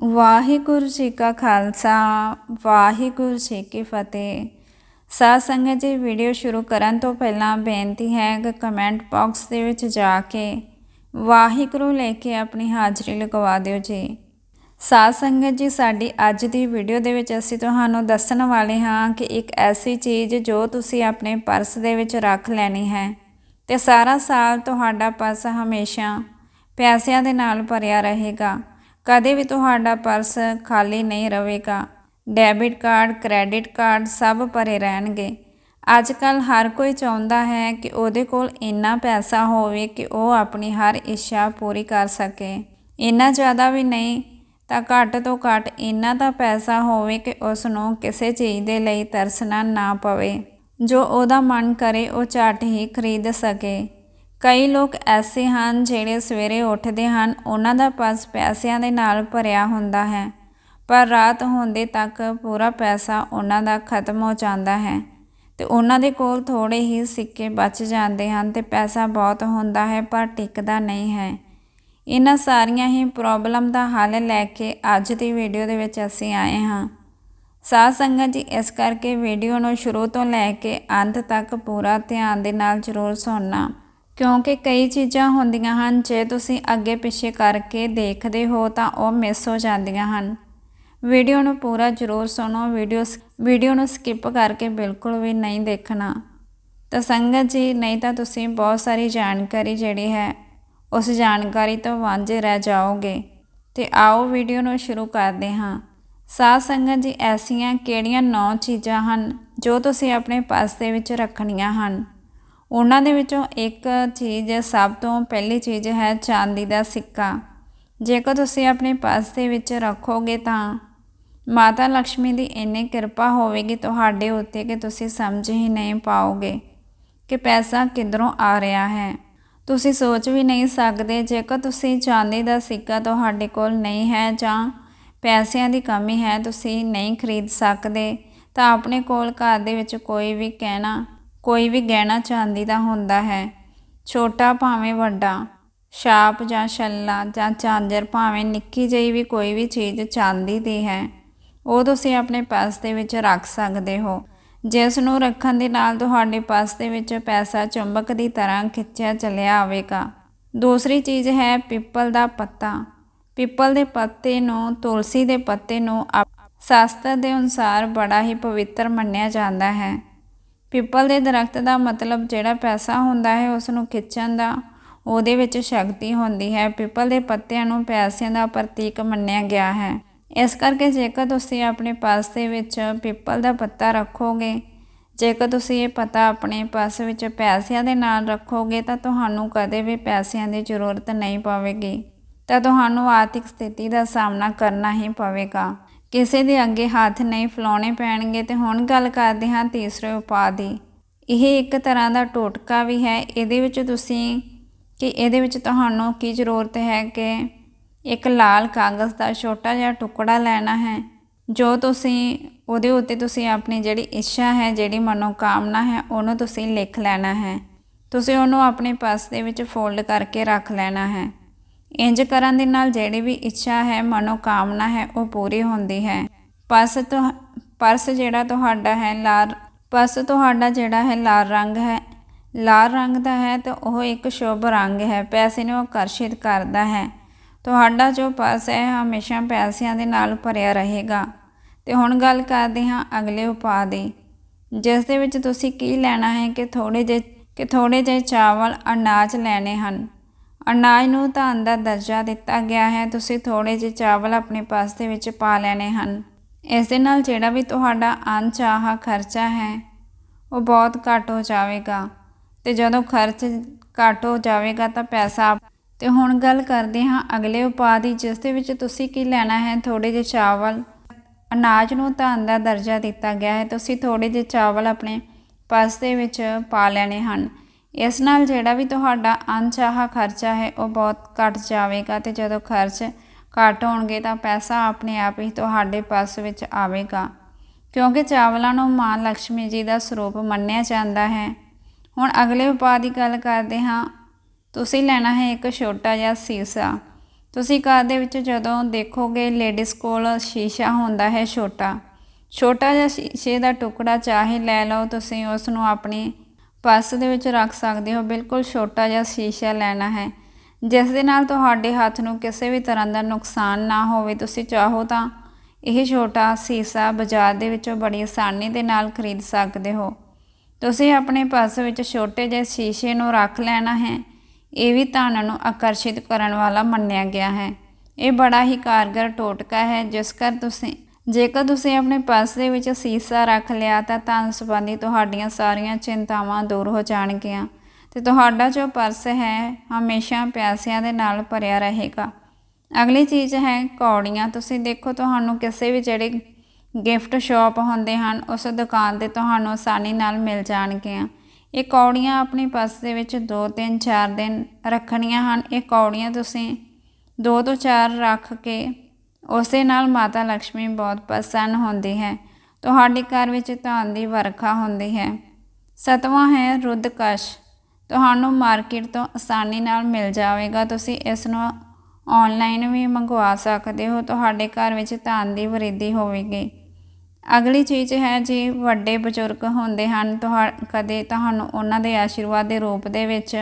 ਵਾਹਿਗੁਰੂ ਜੀ ਕਾ ਖਾਲਸਾ, ਵਾਹਿਗੁਰੂ ਜੀ ਕੀ ਫਤਿਹ। ਸਾਧ ਸੰਗਤ ਜੀ, ਵੀਡੀਓ ਸ਼ੁਰੂ ਕਰਨ ਤੋਂ ਪਹਿਲਾਂ ਬੇਨਤੀ ਹੈ ਕਿ ਕਮੈਂਟ ਬਾਕਸ ਦੇ ਵਿੱਚ ਜਾ ਕੇ ਵਾਹਿਗੁਰੂ ਲੈ ਕੇ ਆਪਣੀ ਹਾਜ਼ਰੀ ਲਗਵਾ ਦਿਓ ਜੀ। ਸਾਧ ਸੰਗਤ ਜੀ, ਸਾਡੀ ਅੱਜ ਦੀ ਵੀਡੀਓ ਦੇ ਵਿੱਚ ਅਸੀਂ ਤੁਹਾਨੂੰ ਦੱਸਣ ਵਾਲੇ ਹਾਂ ਕਿ ਇੱਕ ਐਸੀ ਚੀਜ਼ ਜੋ ਤੁਸੀਂ ਆਪਣੇ ਪਰਸ ਦੇ ਵਿੱਚ ਰੱਖ ਲੈਣੀ ਹੈ ਤੇ ਸਾਰਾ ਸਾਲ ਤੁਹਾਡਾ ਪਰਸ ਹਮੇਸ਼ਾ ਪੈਸਿਆਂ ਦੇ ਨਾਲ ਭਰਿਆ ਰਹੇਗਾ। ਕਦੇ ਵੀ ਤੁਹਾਡਾ ਪਰਸ ਖਾਲੀ ਨਹੀਂ ਰਹੇਗਾ। ਡੈਬਿਟ ਕਾਰਡ, ਕ੍ਰੈਡਿਟ ਕਾਰਡ ਸਭ ਭਰੇ ਰਹਿਣਗੇ। ਅੱਜ ਕੱਲ ਹਰ ਕੋਈ ਚਾਹੁੰਦਾ ਹੈ ਕਿ ਉਹਦੇ ਕੋਲ ਇੰਨਾ ਪੈਸਾ ਹੋਵੇ ਕਿ ਉਹ ਆਪਣੀ ਹਰ ਇੱਛਾ ਪੂਰੀ ਕਰ ਸਕੇ। ਇੰਨਾ ਜ਼ਿਆਦਾ ਵੀ ਨਹੀਂ, ਤਾਂ ਘੱਟ ਤੋਂ ਘੱਟ ਇੰਨਾ ਤਾਂ ਪੈਸਾ ਹੋਵੇ ਕਿ ਉਸ ਨੂੰ ਕਿਸੇ ਚੀਜ਼ ਦੇ ਲਈ ਤਰਸਣਾ ਨਾ ਪਵੇ। ਜੋ ਉਹਦਾ ਮਨ ਕਰੇ, ਉਹ ਝਟ ਹੀ ਖਰੀਦ ਸਕੇ। ਕਈ ਲੋਕ ਐਸੇ ਹਨ ਜਿਹੜੇ ਸਵੇਰੇ ਉੱਠਦੇ ਹਨ, ਉਹਨਾਂ ਦਾ ਪਰਸ ਪੈਸਿਆਂ ਦੇ ਨਾਲ ਭਰਿਆ ਹੁੰਦਾ ਹੈ, ਪਰ ਰਾਤ ਹੁੰਦੇ ਤੱਕ ਪੂਰਾ ਪੈਸਾ ਉਹਨਾਂ ਦਾ ਖਤਮ ਹੋ ਜਾਂਦਾ ਹੈ ਤੇ ਉਹਨਾਂ ਦੇ ਕੋਲ ਥੋੜੇ ਹੀ ਸਿੱਕੇ ਬਚ ਜਾਂਦੇ ਹਨ ਤੇ ਪੈਸਾ ਬਹੁਤ ਹੁੰਦਾ ਹੈ, ਪਰ ਟਿਕਦਾ ਨਹੀਂ ਹੈ। ਇਹਨਾਂ ਸਾਰੀਆਂ ਹੀ ਪ੍ਰੋਬਲਮ ਦਾ ਹੱਲ ਲੈ ਕੇ ਅੱਜ ਦੀ ਵੀਡੀਓ ਦੇ ਵਿੱਚ ਅਸੀਂ ਆਏ ਹਾਂ। ਸਾਧ ਸੰਗਤ ਜੀ, ਇਸ ਕਰਕੇ ਵੀਡੀਓ ਨੂੰ ਸ਼ੁਰੂ ਤੋਂ ਲੈ ਕੇ ਅੰਤ ਤੱਕ ਪੂਰਾ ਧਿਆਨ ਦੇ ਨਾਲ ਜ਼ਰੂਰ ਸੁਣਨਾ। ਕਿਉਂਕਿ ਕਈ ਚੀਜ਼ਾਂ ਹੁੰਦੀਆਂ ਹਨ, ਜੇ ਤੁਸੀਂ ਅੱਗੇ ਪਿੱਛੇ ਕਰਕੇ ਦੇਖਦੇ ਹੋ ਤਾਂ ਉਹ ਮਿਸ ਹੋ ਜਾਂਦੀਆਂ ਹਨ। ਵੀਡੀਓ ਨੂੰ ਪੂਰਾ ਜ਼ਰੂਰ ਸੁਣੋ, ਵੀਡੀਓ ਵੀਡੀਓ ਨੂੰ ਸਕਿਪ ਕਰਕੇ ਬਿਲਕੁਲ ਵੀ ਨਹੀਂ ਦੇਖਣਾ। ਤਾਂ ਸੰਗਤ ਜੀ, ਨਹੀਂ ਤਾਂ ਤੁਸੀਂ ਬਹੁਤ ਸਾਰੀ ਜਾਣਕਾਰੀ ਜਿਹੜੀ ਹੈ, ਉਸ ਜਾਣਕਾਰੀ ਤੋਂ ਵਾਂਝੇ ਰਹਿ ਜਾਓਗੇ। ਤੇ ਆਓ ਵੀਡੀਓ ਨੂੰ ਸ਼ੁਰੂ ਕਰਦੇ ਹਾਂ। ਸਾਧ ਸੰਗਤ ਜੀ, ਐਸੀਆਂ ਕਿਹੜੀਆਂ ਨੌ ਚੀਜ਼ਾਂ ਹਨ ਜੋ ਤੁਸੀਂ ਆਪਣੇ ਪਾਸ ਦੇ ਵਿੱਚ ਰੱਖਣੀਆਂ ਹਨ? ਉਹਨਾਂ ਦੇ ਵਿੱਚੋਂ ਇੱਕ ਚੀਜ਼ ਸਭ ਤੋਂ ਪਹਿਲੀ ਚੀਜ਼ ਹੈ ਚਾਂਦੀ ਦਾ ਸਿੱਕਾ। ਜੇਕਰ ਤੁਸੀਂ ਆਪਣੇ ਪਰਸ ਦੇ ਵਿੱਚ ਰੱਖੋਗੇ ਤਾਂ ਮਾਤਾ ਲక్ష్ਮੀ ਦੀ ਇੰਨੀ ਕਿਰਪਾ ਹੋਵੇਗੀ ਤੁਹਾਡੇ ਉੱਤੇ ਕਿ ਤੁਸੀਂ ਸਮਝ ਹੀ ਨਹੀਂ ਪਾਓਗੇ ਕਿ ਪੈਸਾ ਕਿੱਧਰੋਂ ਆ ਰਿਹਾ ਹੈ। ਤੁਸੀਂ ਸੋਚ ਵੀ ਨਹੀਂ ਸਕਦੇ ਜੇਕਰ ਤੁਸੀਂ ਚਾਂਦੀ ਦਾ ਸਿੱਕਾ ਤੁਹਾਡੇ ਕੋਲ ਨਹੀਂ ਹੈ ਜਾਂ ਪੈਸਿਆਂ ਦੀ ਕਮੀ ਹੈ, ਤੁਸੀਂ ਨਹੀਂ ਖਰੀਦ ਸਕਦੇ ਤਾਂ ਆਪਣੇ ਕੋਲ ਘਰ ਦੇ ਵਿੱਚ ਕੋਈ ਵੀ ਕਹਿਣਾ ਕੋਈ ਵੀ ਗਹਿਣਾ ਚਾਂਦੀ ਦਾ ਹੁੰਦਾ ਹੈ। ਛੋਟਾ ਭਾਵੇਂ ਵੱਡਾ ਛਾਪ ਜਾਂ ਛੱਲਾ ਜਾਂ ਚਾਂਜਰ ਭਾਵੇਂ ਨਿੱਕੀ ਜਿਹੀ ਵੀ ਕੋਈ ਵੀ ਚੀਜ਼ ਚਾਂਦੀ ਦੀ ਹੈ, ਉਹ ਤੁਸੀਂ ਆਪਣੇ ਪਰਸ ਦੇ ਵਿੱਚ ਰੱਖ ਸਕਦੇ ਹੋ। ਜਿਸ ਨੂੰ ਰੱਖਣ ਦੇ ਨਾਲ ਤੁਹਾਡੇ ਪਰਸ ਦੇ ਵਿੱਚ ਪੈਸਾ ਚੁੰਬਕ ਦੀ ਤਰ੍ਹਾਂ ਖਿੱਚਿਆ ਚੱਲਿਆ ਆਵੇਗਾ। ਦੂਸਰੀ ਚੀਜ਼ ਹੈ ਪਿੱਪਲ ਦਾ ਪੱਤਾ। ਪਿੱਪਲ ਦੇ ਪੱਤੇ ਨੂੰ, ਤੁਲਸੀ ਦੇ ਪੱਤੇ ਨੂੰ ਸ਼ਾਸਤਰ ਦੇ ਅਨੁਸਾਰ ਬੜਾ ਹੀ ਪਵਿੱਤਰ ਮੰਨਿਆ ਜਾਂਦਾ ਹੈ। ਪਿੱਪਲ ਦੇ ਦਰਖਤ ਦਾ ਮਤਲਬ ਜਿਹੜਾ ਪੈਸਾ ਹੁੰਦਾ ਹੈ, ਉਸ ਨੂੰ ਖਿੱਚਣ ਦਾ, ਉਹਦੇ ਵਿੱਚ ਸ਼ਕਤੀ ਹੁੰਦੀ ਹੈ। ਪਿੱਪਲ ਦੇ ਪੱਤਿਆਂ ਨੂੰ ਪੈਸਿਆਂ ਦਾ ਪ੍ਰਤੀਕ ਮੰਨਿਆ ਗਿਆ ਹੈ। ਇਸ ਕਰਕੇ ਜੇਕਰ ਤੁਸੀਂ ਆਪਣੇ ਪਾਸ ਦੇ ਵਿੱਚ ਪਿੱਪਲ ਦਾ ਪੱਤਾ ਰੱਖੋਗੇ, ਜੇਕਰ ਤੁਸੀਂ ਇਹ ਪਤਾ ਆਪਣੇ ਪਾਸ ਵਿੱਚ ਪੈਸਿਆਂ ਦੇ ਨਾਲ ਰੱਖੋਗੇ, ਤਾਂ ਤੁਹਾਨੂੰ ਕਦੇ ਵੀ ਪੈਸਿਆਂ ਦੀ ਜ਼ਰੂਰਤ ਨਹੀਂ ਪਵੇਗੀ। ਤਾਂ ਤੁਹਾਨੂੰ ਆਰਥਿਕ ਸਥਿਤੀ ਦਾ ਸਾਹਮਣਾ ਕਰਨਾ ਹੀ ਪਵੇਗਾ। ਕਿਸੇ ਦੇ ਅੱਗੇ ਹੱਥ ਨਹੀਂ ਫਲਾਉਣੇ ਪੈਣਗੇ ਤੇ ਹੁਣ ਗੱਲ ਕਰਦੇ ਹਾਂ ਤੀਸਰੇ ਉਪਾਅ ਦੀ। ਇਹ ਇੱਕ ਤਰ੍ਹਾਂ ਦਾ ਟੋਟਕਾ ਵੀ ਹੈ। ਇਹਦੇ ਵਿੱਚ ਤੁਸੀਂ, ਕਿ ਇਹਦੇ ਵਿੱਚ ਤੁਹਾਨੂੰ ਕੀ ਜ਼ਰੂਰਤ ਹੈ ਕਿ ਇੱਕ ਲਾਲ ਕਾਗਜ਼ ਦਾ ਛੋਟਾ ਜਿਹਾ ਟੁਕੜਾ ਲੈਣਾ ਹੈ, ਜੋ ਤੁਸੀਂ, ਉਹਦੇ ਉੱਤੇ ਤੁਸੀਂ ਆਪਣੀ ਜਿਹੜੀ ਇੱਛਾ ਹੈ, ਜਿਹੜੀ ਮਨੋਕਾਮਨਾ ਹੈ, ਉਹਨੂੰ ਤੁਸੀਂ ਲਿਖ ਲੈਣਾ ਹੈ। ਤੁਸੀਂ ਉਹਨੂੰ ਆਪਣੇ ਪਰਸ ਦੇ ਵਿੱਚ ਫੋਲਡ ਕਰਕੇ ਰੱਖ ਲੈਣਾ ਹੈ। ਇੰਜ ਕਰਨ ਦੇ ਨਾਲ ਜਿਹੜੀ ਵੀ ਇੱਛਾ ਹੈ, ਮਨੋਕਾਮਨਾ ਹੈ, ਉਹ ਪੂਰੀ ਹੁੰਦੀ ਹੈ। ਪਰਸ ਤੋਂ ਪਰਸ ਜਿਹੜਾ ਤੁਹਾਡਾ ਹੈ, ਲਾਲ, ਪਰਸ ਤੁਹਾਡਾ ਜਿਹੜਾ ਹੈ, ਲਾਲ ਰੰਗ ਹੈ। ਲਾਲ ਰੰਗ ਦਾ ਹੈ ਤਾਂ ਉਹ ਇੱਕ ਸ਼ੁਭ ਰੰਗ ਹੈ, ਪੈਸੇ ਨੂੰ ਆਕਰਸ਼ਿਤ ਕਰਦਾ ਹੈ। ਤੁਹਾਡਾ ਜੋ ਪਰਸ ਹੈ, ਹਮੇਸ਼ਾ ਪੈਸਿਆਂ ਦੇ ਨਾਲ ਭਰਿਆ ਰਹੇਗਾ। ਤੇ ਹੁਣ ਗੱਲ ਕਰਦੇ ਹਾਂ ਅਗਲੇ ਉਪਾਅ ਦੀ। ਜਿਸ ਦੇ ਵਿੱਚ ਤੁਸੀਂ ਕੀ ਲੈਣਾ ਹੈ, ਕਿ ਥੋੜੇ ਜਿਹੇ, ਕਿ ਥੋੜੇ ਜਿਹੇ ਚਾਵਲ ਅਨਾਜ ਲੈਣੇ ਹਨ। ਅਨਾਜ ਨੂੰ ਧਨ ਦਾ ਦਰਜਾ ਦਿੱਤਾ ਗਿਆ ਹੈ। ਤੁਸੀਂ ਥੋੜੇ ਜਿਹੇ ਚਾਵਲ ਆਪਣੇ ਪਾਸ ਦੇ ਵਿੱਚ ਪਾ ਲੈਣੇ ਹਨ। ਇਸ ਦੇ ਨਾਲ ਜਿਹੜਾ ਵੀ ਤੁਹਾਡਾ ਅਨਚਾਹਾ ਖਰਚਾ ਹੈ, ਉਹ ਬਹੁਤ ਘੱਟ ਹੋ ਜਾਵੇਗਾ। ਤੇ ਜਦੋਂ ਖਰਚ ਘੱਟ ਹੋ ਜਾਵੇਗਾ ਤਾਂ ਪੈਸਾ ਤੇ ਹੁਣ ਗੱਲ ਕਰਦੇ ਹਾਂ ਅਗਲੇ ਉਪਾਅ ਦੀ, ਜਿਸ ਦੇ ਵਿੱਚ ਤੁਸੀਂ ਕੀ ਲੈਣਾ ਹੈ। ਥੋੜੇ ਜਿਹੇ ਚਾਵਲ। ਅਨਾਜ ਨੂੰ ਧਨ ਦਾ ਦਰਜਾ ਦਿੱਤਾ ਗਿਆ ਹੈ। ਤੁਸੀਂ ਥੋੜੇ ਜਿਹੇ ਚਾਵਲ ਆਪਣੇ ਪਾਸ ਦੇ ਵਿੱਚ ਪਾ ਲੈਣੇ ਹਨ। ਇਸ ਨਾਲ ਜਿਹੜਾ ਵੀ ਤੁਹਾਡਾ ਅਨਚਾਹਾ ਖਰਚਾ ਹੈ, ਉਹ ਬਹੁਤ ਘਟ ਜਾਵੇਗਾ ਤੇ ਜਦੋਂ ਖਰਚ ਘਟ ਹੋਣਗੇ ਤਾਂ ਪੈਸਾ ਆਪਣੇ ਆਪ ਹੀ ਤੁਹਾਡੇ ਪਾਸ ਵਿੱਚ ਆਵੇਗਾ। ਕਿਉਂਕਿ ਚਾਵਲਾਂ ਨੂੰ ਮਾਂ ਲక్ష్ਮੀ ਜੀ ਦਾ ਸਰੂਪ ਮੰਨਿਆ ਜਾਂਦਾ ਹੈ। ਹੁਣ ਅਗਲੇ ਉਪਾਅ ਦੀ ਗੱਲ ਕਰਦੇ ਹਾਂ। ਤੁਸੀਂ ਲੈਣਾ ਹੈ ਇੱਕ ਛੋਟਾ ਜਿਹਾ ਸੀਸਾ। ਤੁਸੀਂ ਘਰ ਦੇ ਵਿੱਚ ਜਦੋਂ ਦੇਖੋਗੇ ਲੇਡੀਜ਼ ਕੋਲ ਸ਼ੀਸ਼ਾ ਹੁੰਦਾ ਹੈ ਛੋਟਾ। ਛੋਟਾ ਜਿਹਾ ਸ਼ੀਸ਼ੇ ਦਾ ਟੁਕੜਾ ਚਾਹੇ ਲੈ ਲਓ, ਤੁਸੀਂ ਉਸ ਨੂੰ ਆਪਣੀ ਪਰਸ ਦੇ ਵਿੱਚ ਰੱਖ ਸਕਦੇ ਹੋ, ਬਿਲਕੁਲ ਛੋਟਾ ਜਿਹਾ ਸ਼ੀਸ਼ਾ ਲੈਣਾ ਹੈ। ਜਿਸ ਦੇ ਨਾਲ ਤੁਹਾਡੇ ਹੱਥ ਨੂੰ ਕਿਸੇ ਵੀ ਤਰ੍ਹਾਂ ਦਾ ਨੁਕਸਾਨ ਨਾ ਹੋਵੇ, ਤੁਸੀਂ ਚਾਹੋ ਤਾਂ ਇਹ ਛੋਟਾ ਸੀਸਾ ਬਾਜ਼ਾਰ ਦੇ ਵਿੱਚੋਂ ਬੜੀ ਆਸਾਨੀ ਦੇ ਨਾਲ ਖਰੀਦ ਸਕਦੇ ਹੋ। ਤੁਸੀਂ ਆਪਣੇ ਪਰਸ ਵਿੱਚ ਛੋਟੇ ਜਿਹੇ ਸ਼ੀਸ਼ੇ ਨੂੰ ਰੱਖ ਲੈਣਾ ਹੈ। ਇਹ ਵੀ ਧਨ ਨੂੰ ਆਕਰਸ਼ਿਤ ਕਰਨ ਵਾਲਾ ਮੰਨਿਆ ਗਿਆ ਹੈ। ਇਹ ਬੜਾ ਹੀ ਕਾਰਗਰ ਟੋਟਕਾ ਹੈ, ਜਿਸ ਕਰ ਤੁਸੀਂ ਜੇਕਰ ਤੁਸੀਂ ਆਪਣੇ ਪਰਸ ਦੇ ਵਿੱਚ ਸੀਸਾ ਰੱਖ ਲਿਆ ਤਾਂ ਧਨ ਸੰਬੰਧੀ ਤੁਹਾਡੀਆਂ ਸਾਰੀਆਂ ਚਿੰਤਾਵਾਂ ਦੂਰ ਹੋ ਜਾਣਗੀਆਂ ਤੇ ਤੁਹਾਡਾ ਜੋ ਪਰਸ ਹੈ, ਹਮੇਸ਼ਾ ਪਿਆਸਿਆਂ ਦੇ ਨਾਲ ਭਰਿਆ ਰਹੇਗਾ। ਅਗਲੀ ਚੀਜ਼ ਹੈ ਕੌੜੀਆਂ। ਤੁਸੀਂ ਦੇਖੋ ਤੁਹਾਨੂੰ ਕਿਸੇ ਵੀ ਜਿਹੜੇ ਗਿਫਟ ਸ਼ਾਪ ਹੁੰਦੇ ਹਨ, ਉਸ ਦੁਕਾਨ ਤੇ ਤੁਹਾਨੂੰ ਆਸਾਨੀ ਨਾਲ ਮਿਲ ਜਾਣਗੀਆਂ। ਇਹ ਕੌੜੀਆਂ ਆਪਣੀ ਪਰਸ ਦੇ ਵਿੱਚ 2 3 4 ਦਿਨ ਰੱਖਣੀਆਂ ਹਨ। ਇਹ ਕੌੜੀਆਂ ਤੁਸੀਂ 2 ਤੋਂ 4 ਰੱਖ ਕੇ ਉਸੇ ਨਾਲ ਮਾਤਾ ਲక్ష్ਮੀ ਬਹੁਤ ਪ੍ਰਸੰਨ ਹੁੰਦੀ ਹੈ। ਤੁਹਾਡੇ ਘਰ ਵਿੱਚ ਧਨ ਦੀ ਵਰਖਾ ਹੁੰਦੀ ਹੈ। ਸਤਵਾਂ ਹੈ ਰੁੱਧਕਸ਼ ਤੁਹਾਨੂੰ ਮਾਰਕੀਟ ਤੋਂ ਆਸਾਨੀ ਨਾਲ ਮਿਲ ਜਾਵੇਗਾ। ਤੁਸੀਂ ਇਸ ਨੂੰ ਆਨਲਾਈਨ ਵੀ ਮੰਗਵਾ ਸਕਦੇ ਹੋ। ਤੁਹਾਡੇ ਘਰ ਵਿੱਚ ਧਨ ਦੀ ਵਰਿੱਧੀ ਹੋਵੇਗੀ। ਅਗਲੀ ਚੀਜ਼ ਹੈ ਜੀ, ਵੱਡੇ ਬਜ਼ੁਰਗ ਹੁੰਦੇ ਹਨ। ਤੁਹਾ ਕਦੇ ਤੁਹਾਨੂੰ ਉਹਨਾਂ ਦੇ ਆਸ਼ੀਰਵਾਦ ਦੇ ਰੂਪ ਦੇ ਵਿੱਚ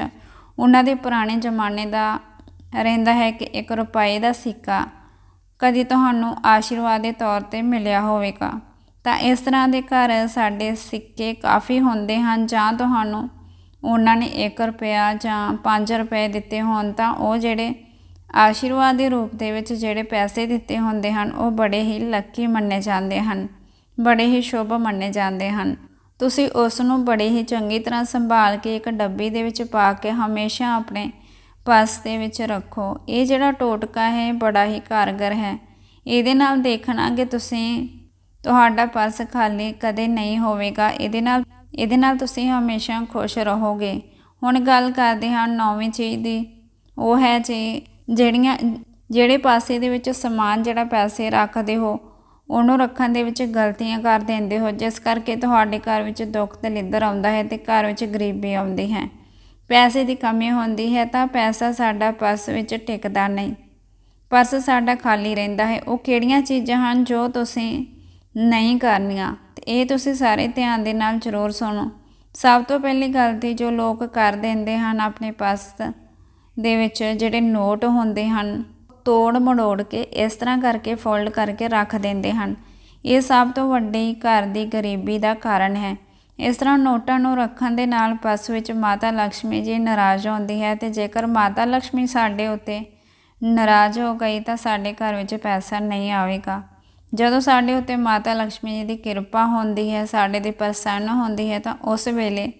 ਉਹਨਾਂ ਦੇ ਪੁਰਾਣੇ ਜ਼ਮਾਨੇ ਦਾ ਰਹਿੰਦਾ ਹੈ ਕਿ 1 ਰੁਪਏ ਦਾ ਸਿੱਕਾ। ਕਦੀ ਤੁਹਾਨੂੰ ਆਸ਼ੀਰਵਾਦ ਦੇ ਤੌਰ ਤੇ ਮਿਲਿਆ ਹੋਵੇਗਾ। ਤਾਂ ਇਸ ਤਰ੍ਹਾਂ ਦੇ ਘਰ ਸਾਡੇ ਸਿੱਕੇ ਕਾਫੀ ਹੁੰਦੇ ਹਨ, ਜਾਂ ਤੁਹਾਨੂੰ ਉਹਨਾਂ ਨੇ 1 ਰੁਪਿਆ ਜਾਂ 5 ਰੁਪਏ ਦਿੱਤੇ ਹੋਣ, ਤਾਂ ਉਹ ਜਿਹੜੇ ਆਸ਼ੀਰਵਾਦ ਦੇ ਰੂਪ ਦੇ ਵਿੱਚ ਜਿਹੜੇ ਪੈਸੇ ਦਿੱਤੇ ਹੁੰਦੇ ਹਨ, ਉਹ ਬੜੇ ਹੀ ਲੱਕੀ ਮੰਨੇ ਜਾਂਦੇ ਹਨ, ਬੜੇ ਹੀ ਸ਼ੁਭ ਮੰਨੇ ਜਾਂਦੇ ਹਨ। ਤੁਸੀਂ ਉਸ ਨੂੰ ਬੜੇ ਹੀ ਚੰਗੀ ਤਰ੍ਹਾਂ ਸੰਭਾਲ ਕੇ ਇੱਕ ਡੱਬੀ ਦੇ ਵਿੱਚ ਪਾ ਕੇ ਹਮੇਸ਼ਾ ਆਪਣੇ ਪਰਸ ਦੇ ਵਿੱਚ ਰੱਖੋ। ਇਹ ਜਿਹੜਾ ਟੋਟਕਾ ਹੈ ਬੜਾ ਹੀ ਕਾਰਗਰ ਹੈ। ਇਹਦੇ ਨਾਲ ਦੇਖਣਾ ਕਿ ਤੁਸੀਂ ਤੁਹਾਡਾ ਪਰਸ ਖਾਲੀ ਕਦੇ ਨਹੀਂ ਹੋਵੇਗਾ। ਇਹਦੇ ਨਾਲ ਇਹਦੇ ਨਾਲ ਤੁਸੀਂ ਹਮੇਸ਼ਾ ਖੁਸ਼ ਰਹੋਗੇ। ਹੁਣ ਗੱਲ ਕਰਦੇ ਹਾਂ ਨੌਵੀਂ ਚੀਜ਼ ਦੀ। ਉਹ ਹੈ ਜੀ, ਜਿਹੜੀਆਂ, ਜਿਹੜੇ ਪਾਸੇ ਦੇ ਵਿੱਚ ਸਮਾਨ, ਜਿਹੜਾ ਪੈਸੇ ਰੱਖਦੇ ਹੋ, ਉਹਨੂੰ ਰੱਖਣ ਦੇ ਵਿੱਚ ਗਲਤੀਆਂ ਕਰ ਦਿੰਦੇ ਹੋ। ਜਿਸ ਕਰਕੇ ਤੁਹਾਡੇ ਘਰ ਵਿੱਚ ਦੁੱਖ ਤੇ ਲਿੱਦਰ ਆਉਂਦਾ ਹੈ ਤੇ ਘਰ ਵਿੱਚ ਗਰੀਬੀ ਆਉਂਦੀ ਹੈ। ਪੈਸੇ ਦੀ ਕਮੀ ਹੁੰਦੀ ਹੈ ਤਾਂ ਪੈਸਾ ਸਾਡਾ ਪਰਸ ਵਿੱਚ ਟਿਕਦਾ ਨਹੀਂ। ਪਰਸ ਸਾਡਾ ਖਾਲੀ ਰਹਿੰਦਾ ਹੈ। ਉਹ ਕਿਹੜੀਆਂ ਚੀਜ਼ਾਂ ਹਨ ਜੋ ਤੁਸੀਂ ਨਹੀਂ ਕਰਨੀਆਂ? ਤੇ ਇਹ ਤੁਸੀਂ ਸਾਰੇ ਧਿਆਨ ਦੇ ਨਾਲ ਜ਼ਰੂਰ ਸੁਣੋ। ਸਭ ਤੋਂ ਪਹਿਲੀ ਗਲਤੀ ਜੋ ਲੋਕ ਕਰ ਦਿੰਦੇ ਹਨ ਆਪਣੇ ਪਰਸ ਦੇ ਵਿੱਚ ਜਿਹੜੇ ਨੋਟ ਹੁੰਦੇ ਹਨ, ਤੋੜ ਮੜੋੜ ਕੇ ਇਸ ਤਰ੍ਹਾਂ ਕਰਕੇ ਫੋਲਡ ਕਰਕੇ ਰੱਖ ਦਿੰਦੇ ਹਨ। ਇਹ ਸਭ ਤੋਂ ਵੱਡੀ ਘਰ ਦੀ ਗਰੀਬੀ ਦਾ ਕਾਰਨ ਹੈ। ਇਸ ਤਰ੍ਹਾਂ ਨੋਟਾਂ ਨੂੰ ਰੱਖਣ ਦੇ ਨਾਲ ਪਸ ਵਿੱਚ ਮਾਤਾ ਲక్ష్ਮੀ ਜੀ ਨਾਰਾਜ਼ ਹੁੰਦੀ ਹੈ ਤੇ ਜੇਕਰ ਮਾਤਾ ਲక్ష్ਮੀ ਸਾਡੇ ਉੱਤੇ ਨਾਰਾਜ਼ ਹੋ ਗਈ ਤਾਂ ਸਾਡੇ ਘਰ ਵਿੱਚ ਪੈਸਾ ਨਹੀਂ ਆਵੇਗਾ। ਜਦੋਂ ਸਾਡੇ ਉੱਤੇ ਮਾਤਾ ਲక్ష్ਮੀ ਜੀ ਦੀ ਕਿਰਪਾ ਹੁੰਦੀ ਹੈ, ਸਾਡੇ ਤੇ ਪ੍ਰਸੰਨ ਹੁੰਦੀ ਹੈ ਤਾਂ ਉਸ ਵੇਲੇ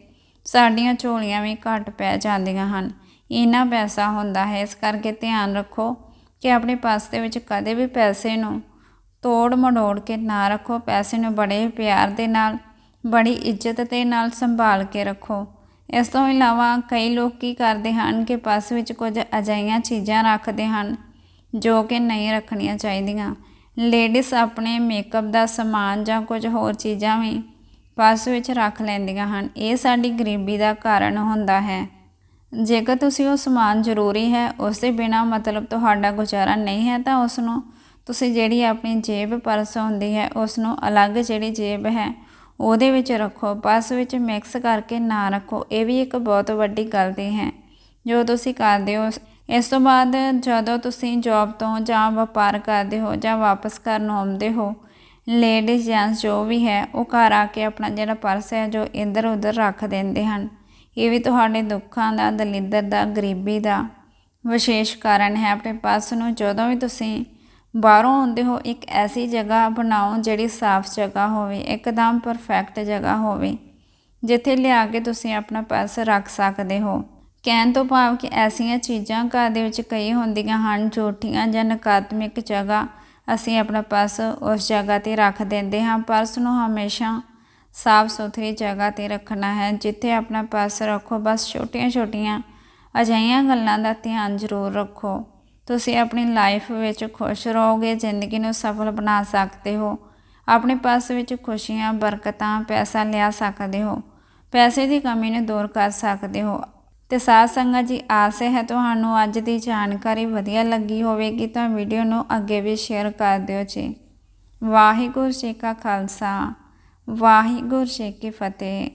ਸਾਡੀਆਂ ਝੋਲੀਆਂ ਵੀ ਘਟ ਪੈ ਜਾਂਦੀਆਂ ਹਨ। ਇੰਨਾ ਪੈਸਾ ਹੁੰਦਾ ਹੈ। ਇਸ ਕਰਕੇ ਧਿਆਨ ਰੱਖੋ ਕਿ ਆਪਣੇ ਪਾਸ ਦੇ ਵਿੱਚ ਕਦੇ ਵੀ ਪੈਸੇ ਨੂੰ ਤੋੜ ਮੜੋੜ ਕੇ ਨਾ ਰੱਖੋ। ਪੈਸੇ ਨੂੰ ਬੜੇ ਪਿਆਰ ਦੇ ਨਾਲ ਬੜੀ ਇੱਜ਼ਤ ਦੇ ਨਾਲ ਸੰਭਾਲ ਕੇ ਰੱਖੋ। ਇਸ ਤੋਂ ਇਲਾਵਾ ਕਈ ਲੋਕ ਕੀ ਕਰਦੇ ਹਨ ਕਿ ਪਰਸ ਵਿੱਚ ਕੁਝ ਅਜਿਹੀਆਂ ਚੀਜ਼ਾਂ ਰੱਖਦੇ ਹਨ ਜੋ ਕਿ ਨਹੀਂ ਰੱਖਣੀਆਂ ਚਾਹੀਦੀਆਂ। ਲੇਡੀਜ਼ ਆਪਣੇ ਮੇਕਅਪ ਦਾ ਸਮਾਨ ਜਾਂ ਕੁਝ ਹੋਰ ਚੀਜ਼ਾਂ ਵੀ ਪਰਸ ਵਿੱਚ ਰੱਖ ਲੈਂਦੀਆਂ ਹਨ। ਇਹ ਸਾਡੀ ਗਰੀਬੀ ਦਾ ਕਾਰਨ ਹੁੰਦਾ ਹੈ। ਜੇਕਰ ਤੁਸੀਂ ਉਹ ਸਮਾਨ ਜ਼ਰੂਰੀ ਹੈ, ਉਸ ਦੇ ਬਿਨਾ ਮਤਲਬ ਤੁਹਾਡਾ ਗੁਜ਼ਾਰਾ ਨਹੀਂ ਹੈ, ਤਾਂ ਉਸ ਨੂੰ ਤੁਸੀਂ ਜਿਹੜੀ ਆਪਣੀ ਜੇਬ ਪਰਸ ਹੁੰਦੀ ਹੈ, ਉਸ ਨੂੰ ਅਲੱਗ ਜਿਹੜੀ ਜੇਬ ਹੈ ਉਹਦੇ ਵਿੱਚ ਰੱਖੋ ਪਰਸ ਵਿੱਚ ਮਿਕਸ ਕਰਕੇ ਨਾ ਰੱਖੋ। ਇਹ ਵੀ ਇੱਕ ਬਹੁਤ ਵੱਡੀ ਗਲਤੀ ਹੈ। ਜੋ ਤੁਸੀਂ ਕਰਦੇ ਹੋ, ਇਸ ਤੋਂ ਬਾਅਦ ਜਦੋਂ ਤੁਸੀਂ ਜੌਬ ਤੋਂ ਜਾਂ ਵਪਾਰ ਕਰਦੇ ਹੋ ਜਾਂ ਵਾਪਸ ਘਰ ਨੂੰ ਆਉਂਦੇ ਹੋ ਲੇਡੀਜ਼ ਜੈਂਟਸ ਜੋ ਵੀ ਹੈ, ਉਹ ਘਰ ਆ ਕੇ ਆਪਣਾ ਜਿਹੜਾ ਪਰਸ ਹੈ, ਜੋ ਇੱਧਰ ਉੱਧਰ ਰੱਖ ਦਿੰਦੇ ਹਨ। ਇਹ ਵੀ ਤੁਹਾਡੇ ਦੁੱਖਾਂ ਦਾ, ਦਲਿੱਦਰ ਦਾ, ਗਰੀਬੀ ਦਾ ਵਿਸ਼ੇਸ਼ ਕਾਰਨ ਹੈ। ਆਪਣੇ ਪਰਸ ਨੂੰ ਜਦੋਂ ਵੀ ਤੁਸੀਂ ਬਾਹਰੋਂ ਆਉਂਦੇ ਹੋ, ਇੱਕ ਐਸੀ ਜਗ੍ਹਾ ਬਣਾਓ ਜਿਹੜੀ ਸਾਫ਼ ਜਗ੍ਹਾ ਹੋਵੇ, ਇੱਕਦਮ ਪਰਫੈਕਟ ਜਗ੍ਹਾ ਹੋਵੇ, ਜਿੱਥੇ ਲਿਆ ਕੇ ਤੁਸੀਂ ਆਪਣਾ ਪਰਸ ਰੱਖ ਸਕਦੇ ਹੋ। ਕਹਿਣ ਤੋਂ ਭਾਵ ਕਿ ਐਸੀਆਂ ਚੀਜ਼ਾਂ ਘਰ ਦੇ ਵਿੱਚ ਕਈ ਹੁੰਦੀਆਂ ਹਨ, ਝੂਠੀਆਂ ਜਾਂ ਨਕਾਰਾਤਮਕ ਜਗ੍ਹਾ। ਅਸੀਂ ਆਪਣਾ ਪਰਸ ਉਸ ਜਗ੍ਹਾ ਤੇ ਰੱਖ ਦਿੰਦੇ ਹਾਂ ਪਰਸ ਨੂੰ ਹਮੇਸ਼ਾ ਸਾਫ਼ ਸੁਥਰੀ ਜਗ੍ਹਾ ਤੇ ਰੱਖਣਾ ਹੈ, ਜਿੱਥੇ ਆਪਣਾ ਪਰਸ ਰੱਖੋ। ਬਸ ਛੋਟੀਆਂ-ਛੋਟੀਆਂ ਅਜਿਹੀਆਂ ਗੱਲਾਂ ਦਾ ਧਿਆਨ ਜ਼ਰੂਰ ਰੱਖੋ। ਤੁਸੀਂ ਆਪਣੀ ਲਾਈਫ ਵਿੱਚ ਖੁਸ਼ ਰਹੋਗੇ, ਜ਼ਿੰਦਗੀ ਨੂੰ ਸਫਲ ਬਣਾ ਸਕਦੇ ਹੋ। ਆਪਣੇ ਪਾਸ ਵਿੱਚ ਖੁਸ਼ੀਆਂ, ਬਰਕਤਾਂ, ਪੈਸਾ ਲਿਆ ਸਕਦੇ ਹੋ। ਪੈਸੇ ਦੀ ਕਮੀ ਨੂੰ ਦੂਰ ਕਰ ਸਕਦੇ ਹੋ। ਤੇ ਸਾਧ ਸੰਗਤ ਜੀ, ਆਸ ਹੈ ਤੁਹਾਨੂੰ ਅੱਜ ਦੀ ਜਾਣਕਾਰੀ ਵਧੀਆ ਲੱਗੀ ਹੋਵੇਗੀ ਤਾਂ ਵੀਡੀਓ ਨੂੰ ਅੱਗੇ ਵੀ ਸ਼ੇਅਰ ਕਰ ਦਿਓ ਜੀ। ਵਾਹਿਗੁਰੂ ਜੀ ਕਾ ਖਾਲਸਾ, ਵਾਹਿਗੁਰੂ ਜੀ ਕੀ ਫਤਿਹ।